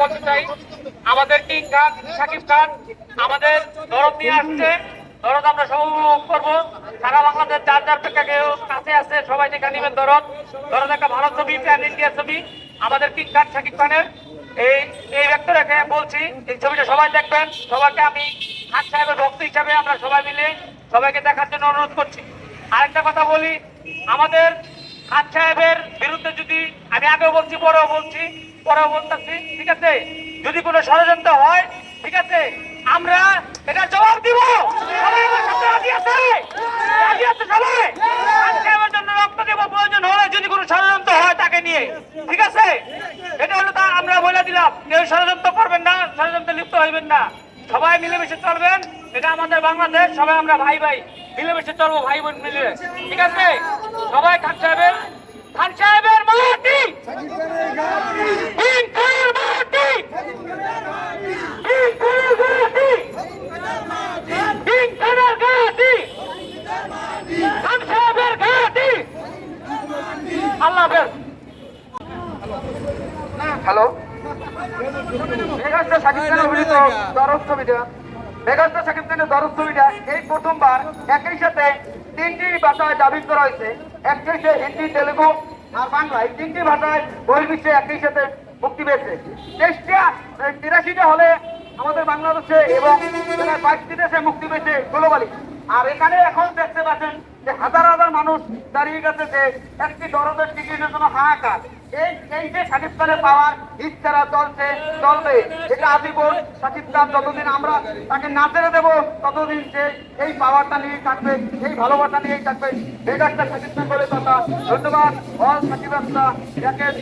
বলতে চাই। আমাদের কিং খান সাকিব খান, আমাদের দরদ নিয়ে আসছে। দরদ আমরা সব করব। সারা বাংলাদেশ যার যার প্রেক্ষাকেও কাছে আছে, সবাই দেখা নেবেন দরদ দরদ একটা ভালো ছবি, প্যান ইন্ডিয়া ছবি। আমাদের কিং খান সাকিব খানের। এই এই ব্যক্তিটাকে বলছি, এই ছবিটা সবাই দেখবেন। সবাইকে আমি খান সাহেবের ভক্ত হিসাবে আমরা সবাই মিলে সবাইকে দেখার জন্য অনুরোধ করছি। আরেকটা কথা বলি, আমাদের খান সাহেবের বিরুদ্ধে যদি, আমি আগেও বলছি, পরেও বলছি পরেও বলতেছি, ঠিক আছে? যদি কোনো ষড়যন্ত্র হয়, ঠিক আছে, আমরা এটা জবাব দিব। সবাই সাহেবের জন্য রক্ত প্রয়োজন যদি কোনো ষড়যন্ত্র হয় তাকে নিয়ে, ঠিক আছে? এটা হলো তা, আমরা দিলাম ষড়যন্ত্র করবেন না লিপ্ত হইবেন না। সবাই মিলেমিশে এটা আমাদের বাংলাদেশ, সবাই আমরা ভাই ভাই মিলেমিশে ভাই বোন মিলে, ঠিক আছে? সবাই খান সাহেবের মাটি তিন খানের মাটি তিন খানের মাটি তিন খানের ঘাটি খান সাহেবের ঘাটি আল্লাহ হাফেজ। হ্যালো? ছবিটা ছবিটা এই প্রথমবার একই সাথে তিনটি ভাষায় করা হয়েছে। হিন্দি, তেলেগু আর তিনটি ভাষায় একই সাথে মুক্তি পেয়েছে। তিরাশিটা হলে আমাদের বাংলাদেশে এবং বাইশটি দেশে মুক্তি পেয়েছে গ্লোবালি আর এখানে এখন দেখতে পাচ্ছেন যে হাজার হাজার মানুষ দাঁড়িয়ে গেছে যে একটি দরদের টিকিটের জন্য হাহাকার। এই এই যে পাওয়ার চলছে, চলবে, এটা যতদিন আমরা তাকে না দেবো, ততদিন এই পাওয়ারটা নিয়ে থাকবে, এই নিয়েই থাকবে। সাকিব খান বলে ধন্যবাদ একের